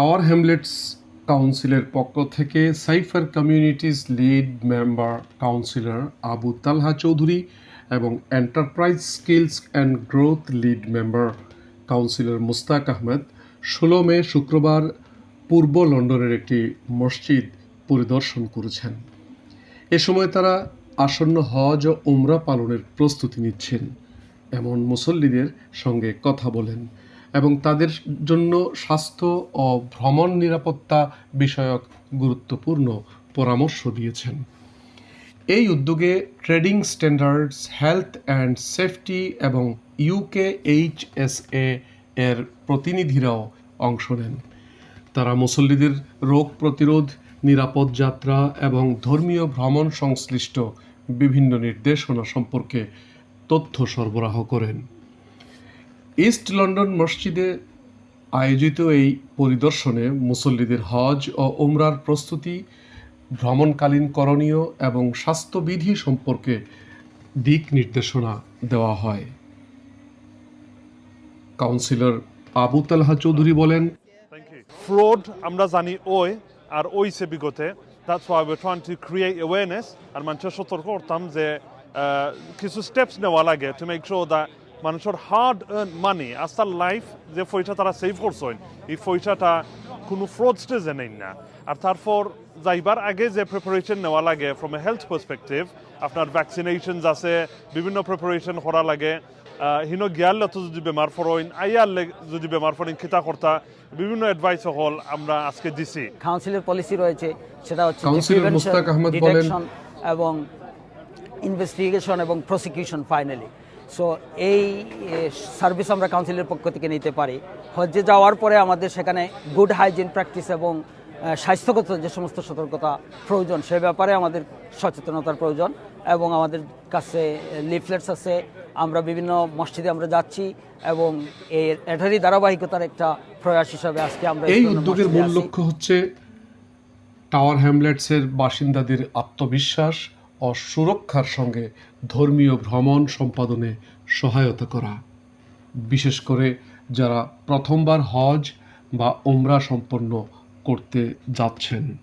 Hamlets কাউন্সিলের পক্ষ থেকে safer communities lead member councillor Abu Talha Chowdhury এবং enterprise skills and growth lead member councillor Mustak Ahmed ষোলো মে শুক্রবার পূর্ব লন্ডনের একটি মসজিদ পরিদর্শন করেছেন। এ সময় তারা আসন্ন হজ ও উমরা পালনের প্রস্তুতি নিচ্ছেন। এমন মুসল্লিদের সঙ্গে কথা বলেন এবং তাদের জন্য স্বাস্থ্য ও ভ্রমণ নিরাপত্তা বিষয়ক গুরুত্বপূর্ণ পরামর্শ দিয়েছেন। এই উদ্যোগে trading standards, health and safety এবং ইউকে এইচএসএ এর প্রতিনিধিরাও অংশ নেন। তারা মুসল্লিদের রোগ প্রতিরোধ, নিরাপদ যাত্রা এবং ধর্মীয় ভ্রমণ সংশ্লিষ্ট বিভিন্ন নির্দেশনা সম্পর্কে তথ্য সরবরাহ করেন। ইস্ট লন্ডন মসজিদে আয়োজিত এই পরিদর্শনে মুসল্লিদের হজ ও উমরার প্রস্তুতি, ভ্রমণকালীন করণীয় এবং স্বাস্থ্যবিধি সম্পর্কে দিক নির্দেশনা দেওয়া হয়। কাউন্সিলর আবু তালহা চৌধুরী বলেন ফ্রড আমরা জানি ওই আর ওইছে বিগতে। That's why we trying to create awareness আর মানুষের সতর্ক করতাম যে কিছু স্টেপস নেওয়া লাগে টু মেক শিওর দ্যাট মানুষের হার্ড আর্ন মানি আস্তার লাইফ যে পয়সা তারা সেভ করছেন এই পয়সাটা কোনো ফ্রড স্টেজে নেই না। আর তারপর যাইবার আগে যে প্রিপারেশন নেওয়া লাগে ফ্রম এ হেলথ পার্সপেক্টিভ আপনার ভ্যাকসিনেশনস আছে বিভিন্ন প্রিপারেশন করা লাগে হিনো গিয়ালে তো যদি বেমার পড়ইন আইয়ালে যদি বেমার পড়েন খিতা কর্তা বিভিন্ন অ্যাডভাইস হল আমরা আজকে দিছি। কাউন্সিলের পলিসি রয়েছে সেটা হচ্ছে কাউন্সিলর মুস্তাক আহমেদ বলেন- এবং ইনভেস্টিগেশন এবং প্রসিকিউশন ফাইনালি সো এই সার্ভিস আমরা কাউন্সিলের পক্ষ থেকে নিতে পারি। হজ্জে যাওয়ার পরে আমাদের সেখানে গুড হাইজিন প্র্যাকটিস এবং স্বাস্থ্যগত যে সমস্ত সতর্কতা প্রয়োজন সে ব্যাপারে আমাদের সচেতনতার প্রয়োজন এবং আমাদের কাছে লিফলেটস আছে। আমরা বিভিন্ন মসজিদে আমরা যাচ্ছি এবং এর এটারই ধারাবাহিকতার একটা প্রয়াস হিসাবে আজকে আমরা এই উদ্যোগের মূল লক্ষ্য হচ্ছে টাওয়ার হ্যামলেটসের বাসিন্দাদের আত্মবিশ্বাস সুরক্ষার সঙ্গে ধর্মীয় ভ্রমণ সম্পাদনে সহায়তা করা। বিশেষ করে যারা প্রথমবার হজ বা ওমরা সম্পন্ন করতে যাচ্ছেন।